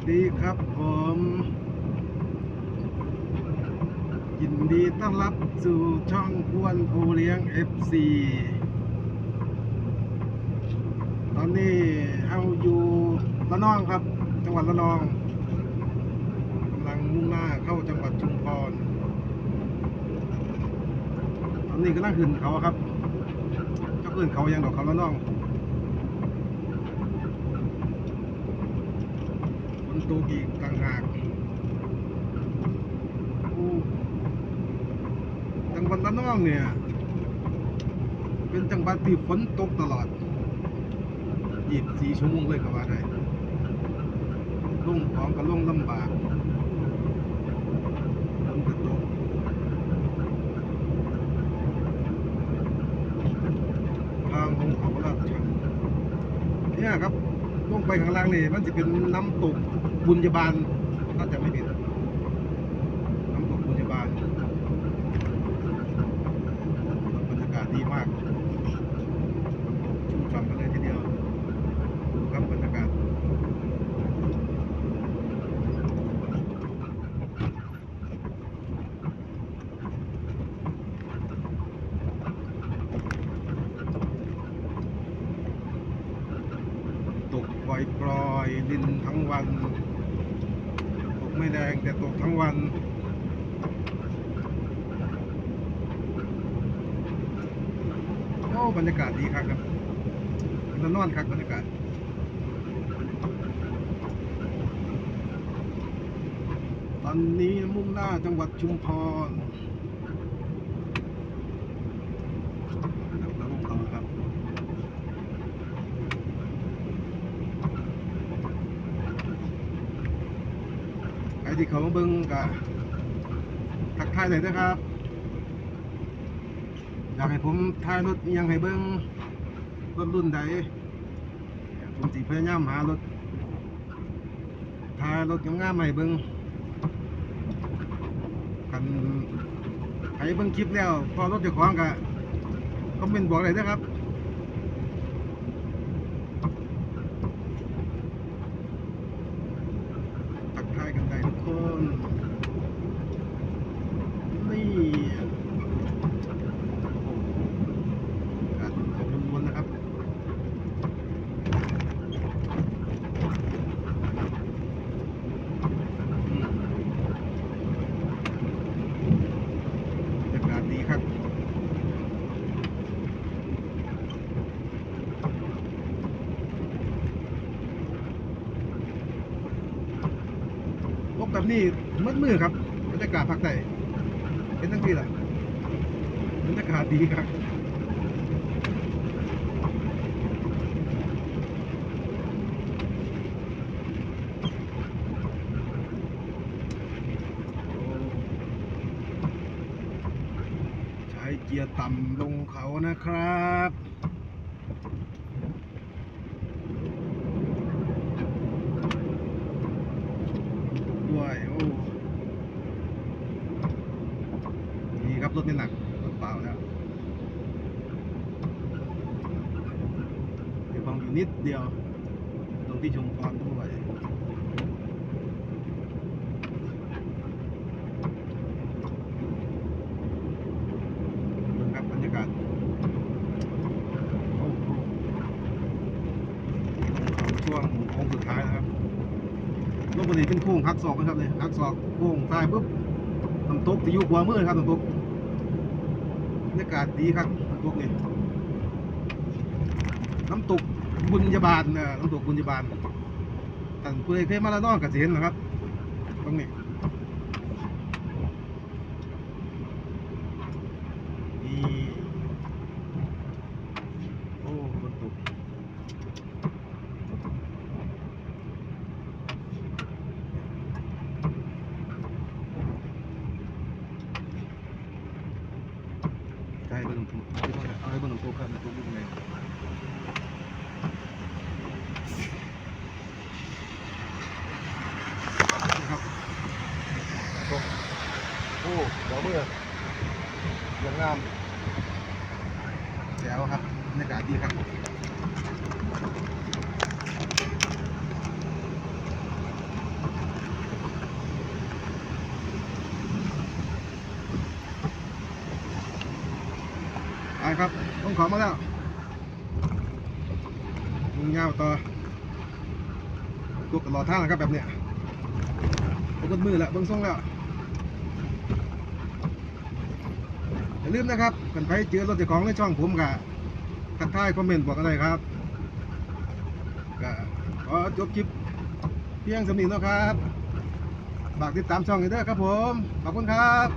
วัสดีครับผม ยินดีต้อนรับสู่ช่องอ้วนโอเลี้ยง FC ตอนนี้เอาอยู่ละนองครับ จังหวัดละนองกำลังมุ่งหน้าเข้าจังหวัดชุมพร ตอนนี้ก็นั่งขึ้นเขาครับเจ้าขึ้นเขายังดอกเขาละนอง ฝนตกอีกต่างหากจังหวัดระนองเนี่ย เป็นจังหวัดที่ฝนตกตลอด24ชั่วโมงเลยก็ว่าได้ลงของก็ลงลำบากฝนก็ตกทางลงเขาลาดชันเนี่ยครับ ไปข้างล่างนี่มันจะเป็นน้ำตกบุญญบาลถ้าจะไม่ผิดน้ำตกบุญญบาลบรรยากาศดีมากชุ่มฉ่ำกันเลยทีเดียวดูครับบรรยากาศตกปล่ อยปล่อยดินทั้งวันตกไม่แดงแต่ตกทั้งวันโอ้บรรยากาศดีครับครับมันนอนครับบรรยากาศตอนนี้มุ่งหน้าจังหวัดชุมพรนะครับแล้วลงเขาครับ ใคร ที่เขามาเบิ้งกะทักทายหน่อยนะครับ อยากให้ผมถ่ายรถยังให้เบิ้งรถรุ่นใดผมสิพยายามหารถถ่ายรถงามๆให้เบิ้งกันให้เบิ้งคลิปแล้ว พอรถเจ้าของกะคอมเมนบอกเลยนะครับ ทักทายกันได้ทุกคน นี่การขอบคุณนะครับ บรรยากาศดีครับ พบกับนี่มืดมือครับบรรยากาศภาคใต้เป็นทั้งที่ล่ะบรรยากาศดีครับใช้เกียร์ต่ำลงเขานะครับด้วยโอ้ดีครับรถไม่หนักรถเปล่าแล้วเดี๋ยวฟังอยู่ นิดเดียว ตรงที่ชุมพรด้วยดูครับบรรยากาศช่วงโค้งสุดท้ายนะครับรถบรรทุกเป็นโค้งหักศอกนะครับเลยหักศอกโค้งซ้ายปุ๊บน้ำตกที่อยู่ขวามือครับน้ำตกบรรยากาศดีครับน้ำตกนี่น้ำตก บุญญาบาลนะน้ำตกบุญญาบาลท่านผู้ใดเคยมาแล้วนอนก็จะเห็นนะครับ ตรงนี้นี่โอ้น้ำตกใช่เบอร์หนึ่งถูกเอาให้เบอร์หนึ่งถูกครับหนึ่งถูกยังไงน เมื่อเวียดนามแล้วครับในรยากาศดีครับไปครับ ต้องขอมาแล้วมึงยาวต่อตัวกันรอท่าแล้ครับแบบเนี้ยปกดมือแล้วเบิ้งส่งแล้ว อย่าลืมนะครับกันไปเจอรถเจ้าของในช่องผมกะทักทายคอมเมนต์บอกอะไรครับก็ขอจบคลิปเพียงสำนีนะครับฝากติดตามช่องอีกด้วยครับผม ขอบคุณครับ